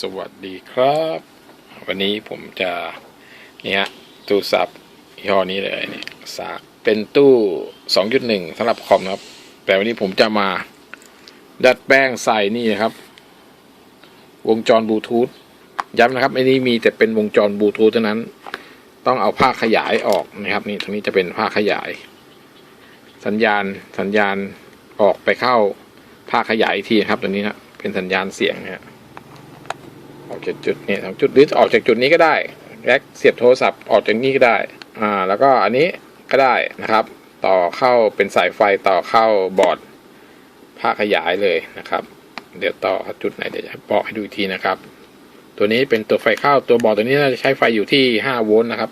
สวัสดีครับ วันนี้ผมจะเนี่ยตู้ซับยี่ห้อนี้เลยเนี่ยสากเป็นตู้ 2.1สำหรับคอมครับ แต่วันนี้ผมจะมา ดัดแปลงใส่นี่นะครับ วงจรบลูทูธย้ำนะครับไอ้นี้มีแต่เป็นวงจรบลูทูธเท่านั้น ต้องเอาผ้าขยายออกนะครับ นี่ตรงนี้จะเป็นผ้าขยาย สัญญาณสัญญาณออกไปเข้าผ้าขยายอีกทีนะครับตัวนี้นะเป็นสัญญาณเสียงนะฮะ ออกจากจุดนี้ทางจุดหรือออกจากจุดนี้ก็ได้แร็กเสียบโทรศัพท์ออกจากนี้ก็ได้อ่าแล้วก็อันนี้ก็ได้นะครับ ต่อเข้าเป็นสายไฟต่อเข้าบอร์ดผ้าขยายเลยนะครับ เดี๋ยวต่อจุดไหนเดี๋ยวจะบอกให้ดูทีนะครับ ตัวนี้เป็นตัวไฟเข้าตัวบอร์ดตัวนี้น่าจะใช้ไฟอยู่ที่ 5 โวลต์นะครับ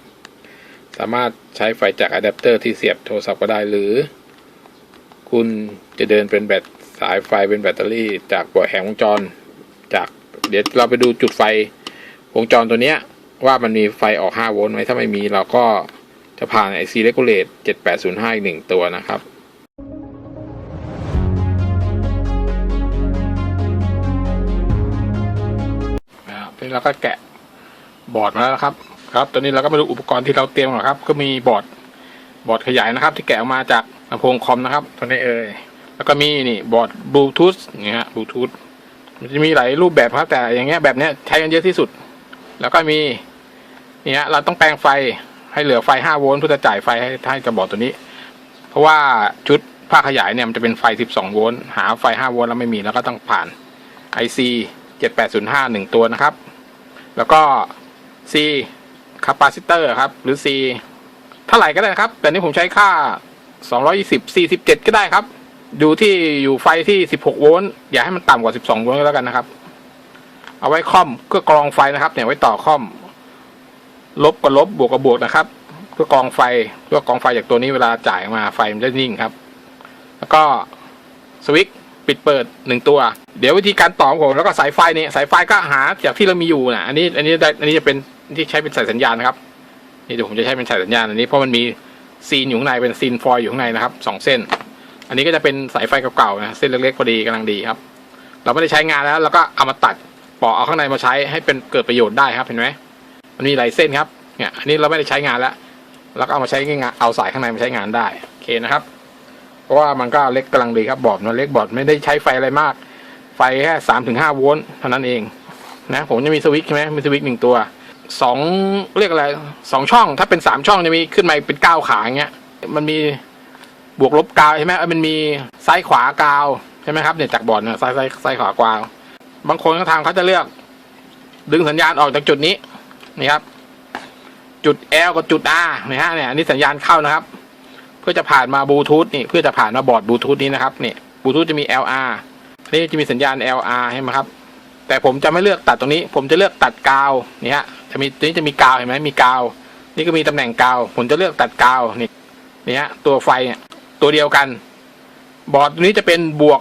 สามารถใช้ไฟจากอะแดปเตอร์ที่เสียบโทรศัพท์ก็ได้หรือ คุณจะเดินเป็นแบตสายไฟเป็นแบตเตอรี่จากบอร์ดแห่งวงจรจาก เดี๋ยวเราไปดูจุดไฟวงจรตัวเนี้ย ว่ามันมีไฟออก 5 โวลต์ไหมถ้าไม่มีเราก็จะผ่าน IC Regulate 7805 อีกหนึ่งตัวนะครับนะครับทีนี้เราก็แกะบอร์ดมาแล้วครับ ครับ ตอนนี้เราก็มาดูอุปกรณ์ที่เราเตรียมก่อนครับ ก็มีบอร์ดบอร์ดขยายนะครับ ที่แกะออกมาจากลำโพงคอมนะครับ ตัวนี้เอ่ยแล้วก็มีนี่บอร์ดบลูทูธนี่ฮะบลูทูธ มันจะมีหลายรูปแบบครับ แต่อย่างเงี้ยแบบเนี้ยใช้กันเยอะที่สุด แล้วก็มีเนี่ฮะเราต้องแปลงไฟให้เหลือไฟ 5 โวลต์เพื่อจะจ่ายไฟให้ให้กับบอร์ดตัวนี้ เพราะว่าชุดผ้าขยายเนี่ยมันจะเป็นไฟ 12 โวลต์หาไฟ 5 โวลต์แล้วไม่มีแล้วก็ต้องผ่าน IC 7805หนึ่งตัวนะครับ แล้วก็ C คาปาซิเตอร์ครับ หรือ C เท่าไหร่ก็ได้ครับ แต่นี่ผมใช้ค่า 220 47 ก็ได้ครับ อยู่ที่อยู่ไฟที่16โวลต์อย่าให้มันต่ำกว่า12โวลต์ก็แล้วกันนะครับ เอาไว้คอมเพื่อกรองไฟนะครับ เนี่ยไว้ต่อคอม ลบกับลบบวกกับบวกนะครับ เพื่อกรองไฟเพื่อกรองไฟจากตัวนี้เวลาจ่ายมาไฟมันจะนิ่งครับ แล้วก็สวิตช์ปิดเปิดหนึ่งตัว เดี๋ยววิธีการต่อของผมแล้วก็สายไฟเนี่ยสายไฟก็หาจากที่เรามีอยู่นะอันนี้อันนี้ได้อันนี้จะเป็นที่ใช้เป็นสายสัญญาณนะครับนี่เดี๋ยวผมจะใช้เป็นสายสัญญาณอันนี้เพราะมันมีซีนอยู่ข้างในเป็นซีนฟอยล์อยู่ข้างในนะครับสองเส้น อันนี้ก็จะเป็นสายไฟเก่าๆนะเส้นเล็กๆพอดีกำลังดีครับ เราไม่ได้ใช้งานแล้วเราก็เอามาตัดปอกเอาข้างในมาใช้ให้เป็นเกิดประโยชน์ได้ครับเห็นไหมมันมีหลายเส้นครับเนี่ยอันนี้เราไม่ได้ใช้งานแล้วแล้วก็เอามาใช้งานเอาสายข้างในมาใช้งานได้โอเคนะครับ เพราะว่ามันก็เล็กกำลังดีครับบอร์ดมันเล็กบอร์ดไม่ได้ใช้ไฟอะไรมาก ไฟแค่สามถึงห้าโวลต์เท่านั้นเองนะผมจะมีสวิตช์ใช่ไหมมีสวิตช์หนึ่งตัวสองเรียกอะไรสองช่อง ถ้าเป็นสามช่องจะมีขึ้นมาเป็นเก้าขาอย่างเงี้ยมันมี บวกลบกาวใช่ไหมเออมันมีซ้ายขวากาวใช่ไหมครับเนี่ยจากบอร์ดเนี่ยซ้ายซ้ายซ้ายขวากาวบางคนก็ทางเขาจะเลือก ดึงสัญญาณออกจากจุดนี้นี่ครับ จุด L กับจุด R เนี่ยฮะเนี่ยอันนี้สัญญาณเข้านะครับ เพื่อจะผ่านมาบลูทูธนี่เพื่อจะผ่านมาบอร์ดบลูทูธนี้นะครับนี่บลูทูธจะมี LR นนี้จะมีสัญญาณ LR ใช่ไหมครับ แต่ผมจะไม่เลือกตัดตรงนี้ ผมจะเลือกตัดกาวนี่ฮะจะมีตัวนี้จะมีกาวเห็นไหมมีกาว นี่ก็มีตำแหน่งกาว ผมจะเลือกตัดกาวนี่นี่ฮะตัวไฟเนี่ย ตัวเดียวกัน บอร์ดตัวนี้จะเป็นบวก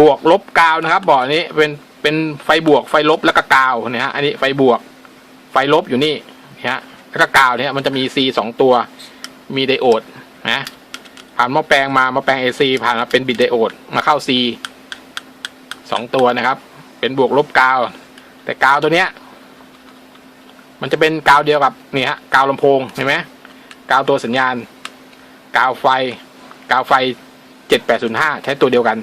บวกลบกาวนะครับ บอร์ดนี้เป็นเป็นไฟบวกไฟลบแล้วก็กาวเนี่ยฮะอันนี้ไฟบวก ไฟลบอยู่นี่นะฮะแล้วก็กาวเนี่ยมันจะมี C สองตัวมีไดโอดนะผ่านม้อแปลงมาม้อแปลง AC ผ่านมาเป็นบิตไดโอดมาเข้า C สองตัวนะครับ เป็นบวกลบกาว แต่กาวตัวเนี้ย มันจะเป็นกาวเดียวกับนี่ฮะกาวลำโพงเห็นไหมกาวตัวสัญญาณ กาวไฟ กาวไฟ7805ใช้ตัวเดียวกัน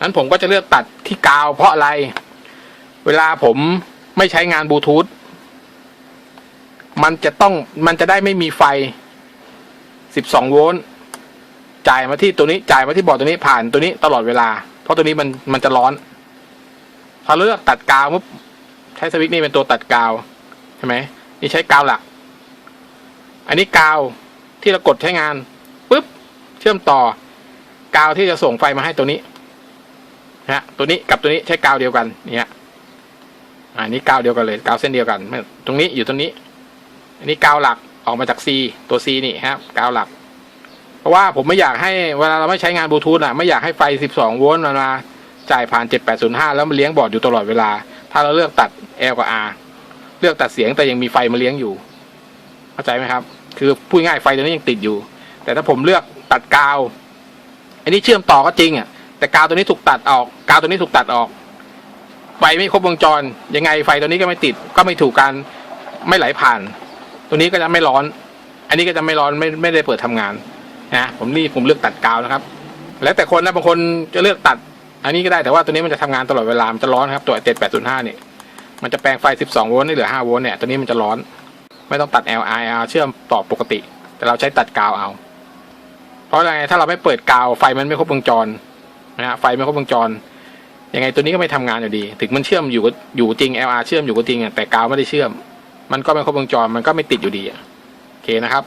นั้นผมก็จะเลือกตัดที่กาวเพราะอะไร เวลาผมไม่ใช้งานบลูทูธมันจะต้องมันจะได้ไม่มีไฟ 12 โวลต์จ่ายมาที่ตัวนี้จ่ายมาที่บอร์ดตัวนี้ผ่านตัวนี้ตลอดเวลา เพราะตัวนี้มันมันจะร้อน พอเลือกตัดกาวปุ๊บใช้สวิตช์นี่เป็นตัวตัดกาวใช่ไหมนี่ใช้กาวหลัก อันนี้กาวที่เรากดใช้งาน ชื่อมต่อกาวที่จะส่งไฟมาให้ตัวนี้นะฮะตัวนี้กับตัวนี้ใช้กาวเดียวกันเนี่ยอ่านี่กาวเดียวกันเลยกาวเส้นเดียวกัน ตรงนี้อยู่ตรงนี้ อันนี้กาวหลักออกมาจาก C ตัว C นี่ครับกาวหลัก เพราะว่าผมไม่อยากให้เวลาเราไม่ใช้งานบลูทูธอะไม่อยากให้ไฟ 12 โวลต์มันมาจ่ายผ่าน 7805 แล้วมันเลี้ยงบอร์ดอยู่ตลอดเวลา ถ้าเราเลือกตัด L กับ R เลือกตัดเสียงแต่ยังมีไฟมาเลี้ยงอยู่ เข้าใจไหมครับ คือพูดง่ายไฟตัวนี้ยังติดอยู่ แต่ถ้าผมเลือก ตัดกาว อันนี้เชื่อมต่อก็จริงอะ แต่กาวตัวนี้ถูกตัดออก กาวตัวนี้ถูกตัดออก ไฟไม่ครบวงจร ยังไงไฟตัวนี้ก็ไม่ติด ก็ไม่ถูกการไม่ไหลผ่าน ตัวนี้ก็จะไม่ร้อน อันนี้ก็จะไม่ร้อนไม่ไม่ได้เปิดทำงานนะผมนี่ผมเลือกตัดกาวนะครับ แล้วแต่คนนะบางคนจะเลือกตัด อันนี้ก็ได้แต่ว่าตัวนี้มันจะทำงานตลอดเวลา มันจะร้อนครับตัวเจ็ดแปดศูนย์ห้าเนี่ยมันจะแปลงไฟ 12 โวลต์ให้เหลือ 5 โวลต์เนี่ยตัวนี้มันจะร้อน ไม่ต้องตัด LIR เชื่อมต่อปกติ แต่เราใช้ตัดกาวเอา ราะอะไรถ้าเราไม่เปิดกาวไฟมันไม่ครบวงจรนะฮะไฟไม่ครบวงจรยังไงตัวนี้ก็ไม่ทำงานอยู่ดี ถึงมันเชื่อมอยู่ก็อยู่จริง LR เชื่อมอยู่ก็จริงอะแต่กาวไม่ได้เชื่อม มันก็ไม่ครบวงจรมันก็ไม่ติดอยู่ดีอะโอเคนะครับ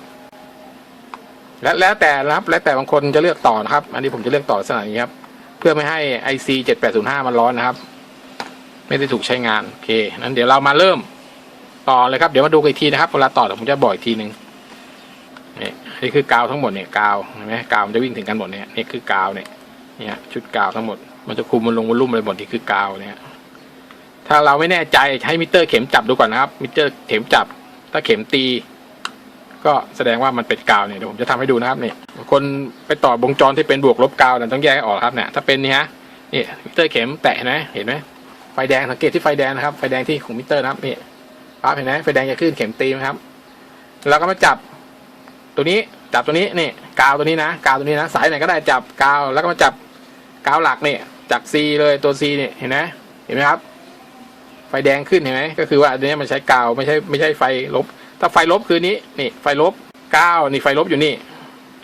และแล้วแต่นะครับ แล้วแต่บางคนจะเลือกต่อนะครับ อันนี้ผมจะเลือกต่อลักษณะนี้ครับ เพื่อไม่ให้ IC 7805มันร้อนนะครับ ไม่ได้ถูกใช้งานโอเคนั้นเดี๋ยวเรามาเริ่มต่อเลยครับเดี๋ยวมาดูกันอีกทีนะครับเวลาต่อเดี๋ยวผมจะบอกอีกทีหนึ่งนี่ นี่คือกาวทั้งหมดเนี่ยกาวเห็นไหมกาวมันจะวิ่งถึงกันหมดเนี่ยนี่คือกาวเนี่ยเนี่ยชุดกาวทั้งหมด มันจะคุมมันลงวอลลุ่มอะไรหมดนี่คือกาวเนี่ยถ้าเราไม่แน่ใจให้มิเตอร์เข็มจับดูก่อนนะครับ มิเตอร์เข็มจับ ถ้าเข็มตี ก็แสดงว่ามันเป็นกาวเนี่ยเดี๋ยวผมจะทำให้ดูนะครับเนี่ยคนไปต่อวงจรที่เป็นบวกลบกาวเนี่ยต้องแยกให้ออกครับเนี่ยถ้าเป็นนี่ฮะนี่มิเตอร์เข็มแตะเห็นไหมเห็นไหมไฟแดงสังเกตที่ไฟแดงนะครับไฟแดงที่ของมิเตอร์นะครับนี่ปั๊บเห็นไหมไฟแดงจะขึ้นเข็มตีนะครับ แล้วก็มาจับ ตัวนี้จับตัวนี้นี่กาวตัวนี้นะกาวตัวนี้นะสายไหนก็ได้จับกาวแล้วก็มาจับกาวหลักนี่จาก C เลยตัว C นี่เห็นไหมเห็นไหมครับ ไฟแดงขึ้นเห็นไหมก็คือว่าอันนี้มันใช้กาวไม่ใช่ไม่ใช่ไฟลบ ถ้าไฟลบคือนี้นี่ไฟลบกาวนี่ไฟลบอยู่นี่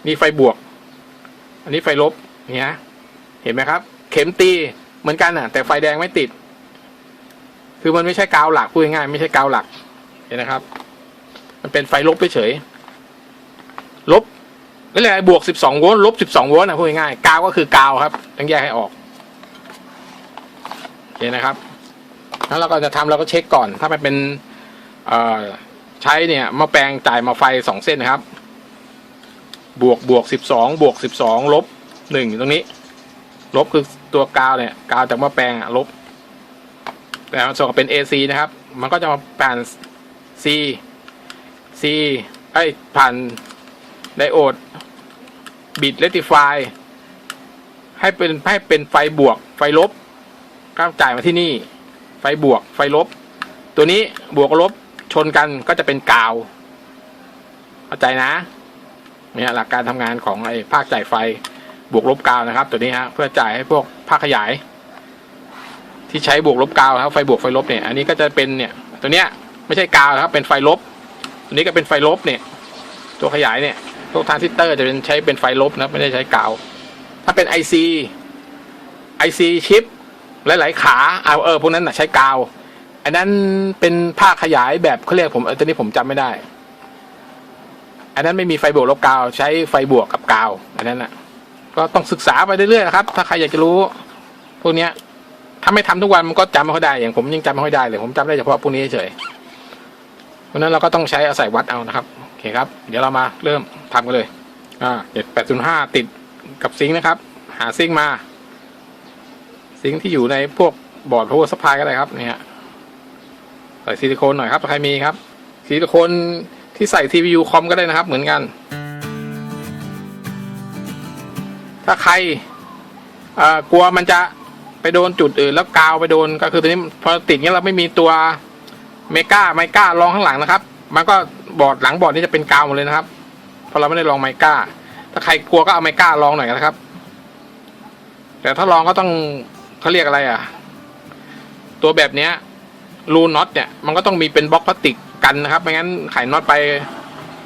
นี่ไฟบวก อันนี้ไฟลบเนี่ฮะเห็นไหมครับ เข็มตีเหมือนกันอะ แต่ไฟแดงไม่ติด คือมันไม่ใช่กาวหลักพูดง่ายไม่ใช่กาวหลักเห็นนะครับ มันเป็นไฟลบเฉยๆ ลบนั่แหละบวกสิบสองโวลต์ลบสิบสองโวลต์นะพูดง่ายๆกาวก็คือกาวครับต้องแยกให้ออกโอเคนะครับแล้วเราก็จะทำเราก็เช็คก่อน ถ้ามันเป็นเอ่อใช้เนี่ยมาแปลงจ่ายมาไฟสองเส้นนะครับ บวกบวกสิบสองบวกสิบสองลบหนึ่งตรงนี้ ลบคือตัวกาวเนี่ยกาวจากมาแปลงอะลบแต่ส่วนกับเป็น AC นะครับ มันก็จะมาผ่าน C C ไอผ่าน ไดโอดบิดเลติฟายให้เป็นให้เป็นไฟบวก ไฟลบก็จ่ายมาที่นี่ ไฟบวก ไฟลบ ตัวนี้บวกลบชนกันก็จะเป็นกาว เข้าใจนะเนี่ยหลักการทำงานของไอ้ภาคจ่ายไฟบวกลบกาวนะครับ ตัวนี้ฮะเพื่อจ่ายให้พวกภาคขยาย ที่ใช้บวกลบกาวครับไฟบวกไฟลบเนี่ย อันนี้ก็จะเป็นเนี่ย ตัวเนี้ยไม่ใช่กาวครับเป็นไฟลบ ตัวนี้ก็เป็นไฟลบเนี่ย ตัวขยายเนี่ย พวกทรานซิสเตอร์จะเป็นใช้เป็นไฟลบนะไม่ได้ใช้กาว ถ้าเป็น IC IC ชิปหลาย ๆ ขาเอาเออพวกนั้นนะใช้กาว อันนั้นเป็นภาคขยายแบบเขาเรียกผมเออตัวนี้ผมจำไม่ได้ อันนั้นไม่มีไฟบวกลบกาว ใช้ไฟบวกกับกาว อันนั้นนะก็ต้องศึกษาไปเรื่อยๆนะครับ ถ้าใครอยากจะรู้ พวกเนี้ยถ้าไม่ทำทุกวันมันก็จำไม่ค่อยได้อย่างผมยังจำไม่ค่อยได้เลยผมจำได้เฉพาะพวกนี้เฉย ราะนั้นเราก็ต้องใช้อาศัยวัดเอานะครับโอเคครับ เดี๋ยวเรามาเริ่มทำกันเลยอ่าเจ็ดแปดศูนย์ห้าติดกับซิงค์นะครับ หาซิงค์มา ซิงค์ที่อยู่ในพวกบอร์ด power supply ก็ได้ครับเนี่ยใส่ซิลิโคนหน่อยครับใครมีครับซิลิโคนที่ใส่ TPU คอมก็ได้นะครับ เหมือนกัน ถ้าใครกลัวมันจะไปโดนจุดอื่นแล้วกาวไปโดนก็คือตัวนี้พอติดเงี้ยเราไม่มีตัว เมกาไมการองข้างหลังนะครับ มันก็บอร์ดหลังบอร์ดนี่จะเป็นกาวหมดเลยนะครับเพราะเราไม่ได้ลองไมกาถ้าใครกลัวก็เอาไมกาลองหน่อยนะครับ แต่ถ้าลองก็ต้องเขาเรียกอะไรอะ ตัวแบบเนี้ยรูน็อตเนี่ยมันก็ต้องมีเป็นบล็อกพลาสติกกันนะครับไม่งั้นไขน็อตไป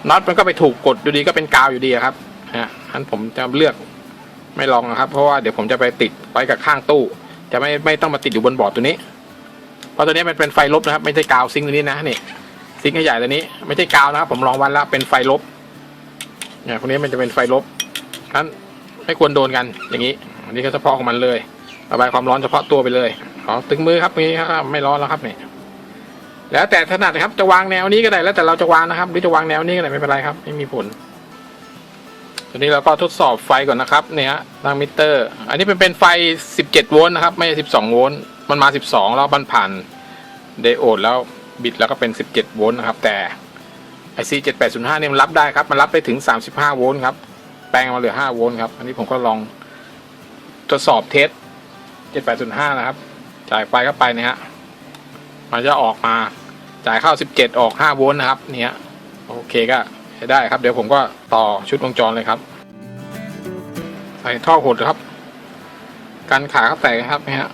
น็อตมันก็ไปถูกกดอยู่ดีก็เป็นกาวอยู่ดีครับฮะอันผมจะเลือกไม่ลองนะครับ เพราะว่าเดี๋ยวผมจะไปติดไว้กับข้างตู้ จะไม่ไม่ต้องมาติดอยู่บนบอร์ดตัวนี้ เพราะตัวนี้มันเป็นไฟลบนะครับ ไม่ใช่กาวซิงค์ตัวนี้นะนี่ซิงค์ใหญ่ตัวนี้ ไม่ใช่กาวนะครับ ผมลองวันแล้วเป็นไฟลบเนี่ยคนนี้มันจะเป็นไฟลบนั้นไม่ควรโดนกันอย่างนี้ อันนี้ก็เฉพาะของมันเลยระบายความร้อนเฉพาะตัวไปเลยขอตึงมือครับนี้ครับไม่ร้อนแล้วครับนี่แล้วแต่ถนัดนะครับจะวางแนวนี้ก็ได้แล้วแต่เราจะวางนะครับหรือจะวางแนวนี้ก็ได้ไม่เป็นไรครับ ไม่มีผลตัวนี้เราก็ทดสอบไฟก่อนนะครับเนี่ยฮะทางมิเตอร์ อันนี้เป็นเป็นไฟ 17 โวลต์นะครับ ไม่ใช่ 12 โวลต์ มันมา12แล้วมันผ่านไดโอดแล้วบิดแล้วก็เป็น 17 โวลต์นะครับ แต่ IC 7805เนี่ยมันรับได้ครับ มันรับได้ถึง 35 โวลต์ครับ แปลงมาเหลือ 5 โวลต์ครับ อันนี้ผมก็ลองทดสอบเทส 7805 นะครับ จ่ายไฟเข้าไปเนี่ยฮะ มันจะออกมา จ่ายเข้า 17 ออก 5 โวลต์นะครับ เนี่ย โอเคก็ใช้ได้ครับ เดี๋ยวผมก็ต่อชุดวงจรเลยครับ ใส่ท่อหดครับกันขาเขาแตกครับเนี่ยฮะ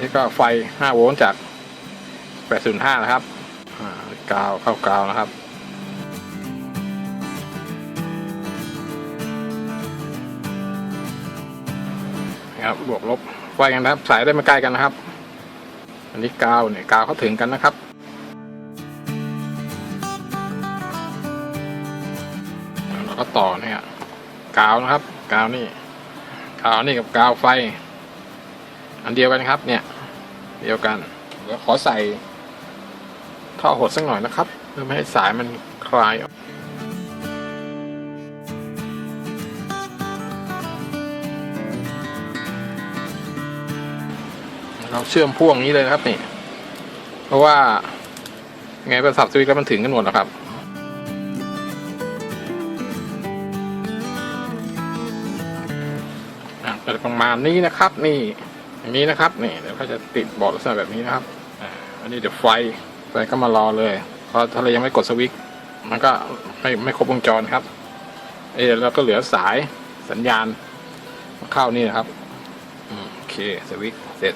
นี่ก็ไฟ 5 โวลต์จาก 805 นะครับกาวเข้ากาวนะครับนะครับบวกลบไว้กันนะครับ สายได้ไม่ใกล้กันนะครับ อันนี้กาวเนี่ยกาวเขาถึงกันนะครับแล้วก็ต่อเนี่ยกาวนะครับ กาวนี่กาวนี่กับกาวไฟ อันเดียวกันครับเนี่ย เดียวกันเดี๋ยวขอใส่ท่อหดสักหน่อยนะครับเพื่อไม่ให้สายมันคลายออกเราเชื่อมพ่วงนี้เลยนะครับนี่ เพราะว่า ไงประสับสวิตช์แล้วมันถึงกันหมดนะครับเป็นประมาณนี้นะครับนี่ อย่างนี้นะครับนี่เดี๋ยวเขาจะติดบอร์ดลักษณะแบบนี้นะครับอ่าอันนี้เดี๋ยวไฟไฟก็มารอเลยเพราะถ้าเรายังไม่กดสวิตช์มันก็ไม่ไม่ครบวงจรครับ เออแล้วก็เหลือสายสัญญาณเข้านี่นะครับโอเคสวิตช์เสร็จ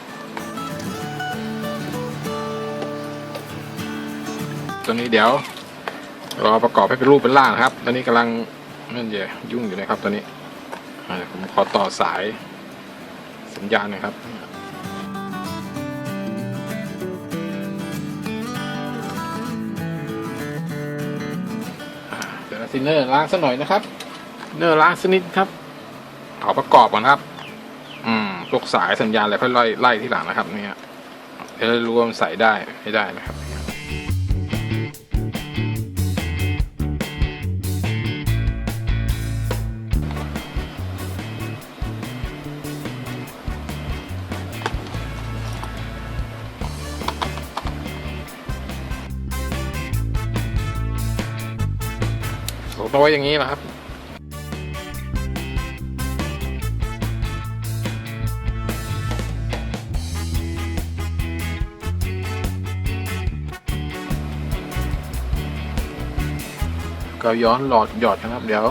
ตัวนี้เดี๋ยวรอประกอบให้เป็นรูปเป็นร่างครับตอนนี้กำลังนั่นเยวยุ่งอยู่นะครับตอนนี้ผมขอต่อสายสัญญาณนะครับ ซินเนอร์ล้างสักหน่อยนะครับ เนอร์ล้างสักนิดครับขอประกอบก่อนครับ อืมพวกสายสัญญาณอะไรค่อยไล่ไล่ที่หลังนะครับ เนี่ยเดี๋ยวรวมนใส่ได้ไม่ได้นะครับ มเอาไว้อย่างนี้นะครับก็ย้อนหลอดหยอดนะครับ เดี๋ยว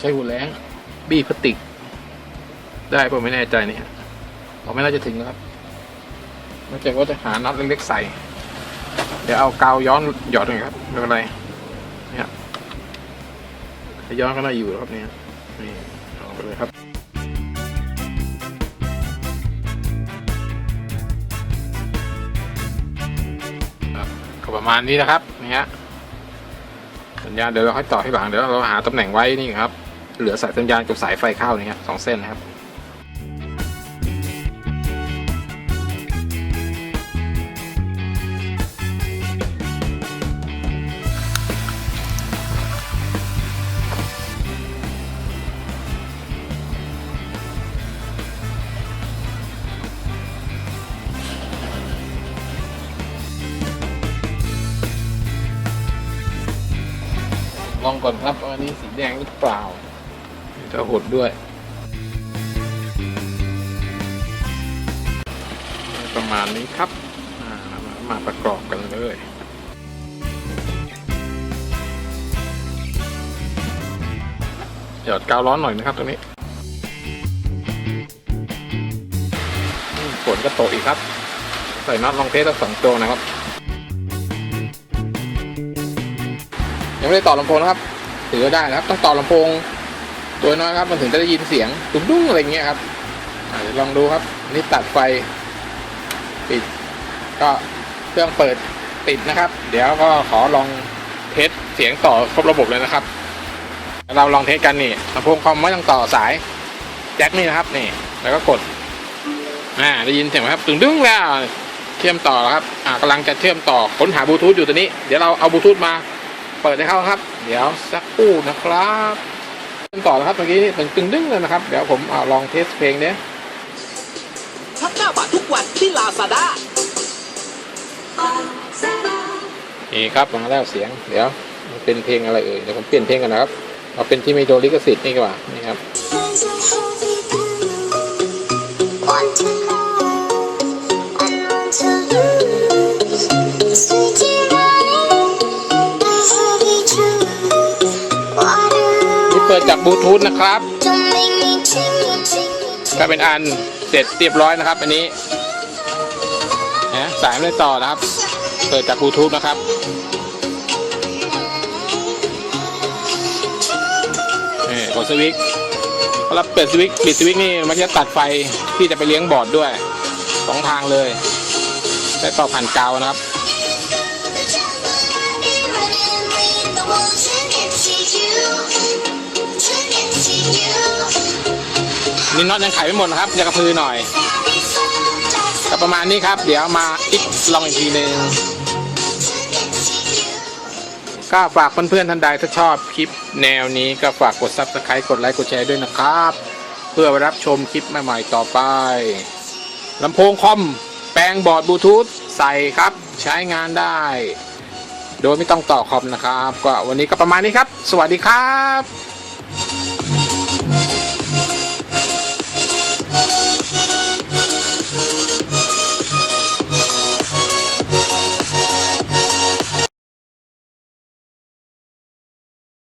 ใช้หัวแรงบี้พลาสติก ได้ผมไม่แน่ใจเนี่ยเราไม่น่าจะถึงนะครับไม่ใช่ว่าจะหาน็อตเล็กๆใส่ เดี๋ยวเอากาวย้อนหยอดหน่อยครับไม่เป็นไร เนี่ยย้อนก็น่าอยู่ครับเนี่ยนี่เอาไปเลยครับครับก็ประมาณนี้นะครับนี่ฮะสัญญาณเดี๋ยวเราค่อยต่อที่หลังเดี๋ยวเราหาตำแหน่งไว้นี่ครับ เหลือสายสัญญาณกับสายไฟเข้านี่ครับสองเส้นนะครับ ก่อนครับอันนี้สีแดงหรือเปล่าจะหดด้วย ประมาณนี้ครับมาประกอบกันเลยหยอดกาวร้อนหน่อยนะครับตรงนี้ฝนก็ตกอีกครับ ใส่น็อตลองเทสสองตัวนะครับ ยังไม่ได้ต่อลำโพงนะครับ ถือว่าได้นะครับ ต้องต่อลำโพง ตัวน้อยครับ มันถึงจะได้ยินเสียงตุ้มดุ้งอะไรเงี้ยครับอ่าเดี๋ยวลองดูครับนนี้ตัดไฟปิด ก็เครื่องเปิดติดนะครับ เดี๋ยวก็ขอลองเทสเสียงต่อครบระบบเลยนะครับ เราลองเทสกันนี่ลำโพงคอมไม่ต้องต่อสายแจ็คนี่นะครับนี่ แล้วก็กดอ่าได้ยินเสียงไหมครับตึงดึงแล้วเชื่อมต่อครับอ่ากำลังจะเชื่อมต่อค้นหาบลูทูธอยู่ตัวนี้ เดี๋ยวเราเอาบลูทูธมา เปิดให้เข้าครับ เดี๋ยวสักครู่นะครับเชื่อมต่อแล้วครับเมื่อกี้ตึงตึงดึงเลยนะครับ เดี๋ยวผมเอาลองเทสเพลงเนี้ยชักหน้าบาททุกวันที่ลาซาด้านี่ครับมาแล้วเสียง เดี๋ยวมันเป็นเพลงอะไรเอ่ยเดี๋ยวผมเปลี่ยนเพลงกันนะครับ เอาเป็นที่ไม่โดนลิขสิทธิ์นี่ดีกว่านี่ครับ ปิดจากบลูทูธนะครับ don't make me tingle, tingle, ก็เป็นอันเสร็จเรียบร้อยนะครับ อันนี้นะสายไม่ได้ต่อนะครับ เปิดจากบลูทูธนะครับนี่กดสวิตช์พอเราเปิดสวิตช์ปิดสวิตช์นี่มันจะตัดไฟที่จะไปเลี้ยงบอร์ดด้วยสองทางเลย ได้ต่อผ่านกาวนะครับ นี่น็อตยังไขไม่หมดนะครับยังกระพือหน่อยก็ประมาณนี้ครับ เดี๋ยวมาอีกลองอีกทีหนึ่งก็ฝากเพื่อนๆท่านใดถ้าชอบคลิปแนวนี้ก็ฝากกด subscribe กดไลค์กดแชร์ด้วยนะครับ เพื่อรับชมคลิปใหม่ๆต่อไปลำโพงคอมแปลงบอร์ดบลูทูธใส่ครับใช้งานได้ โดยไม่ต้องต่อคอมนะครับ ก็วันนี้ก็ประมาณนี้ครับ สวัสดีครับ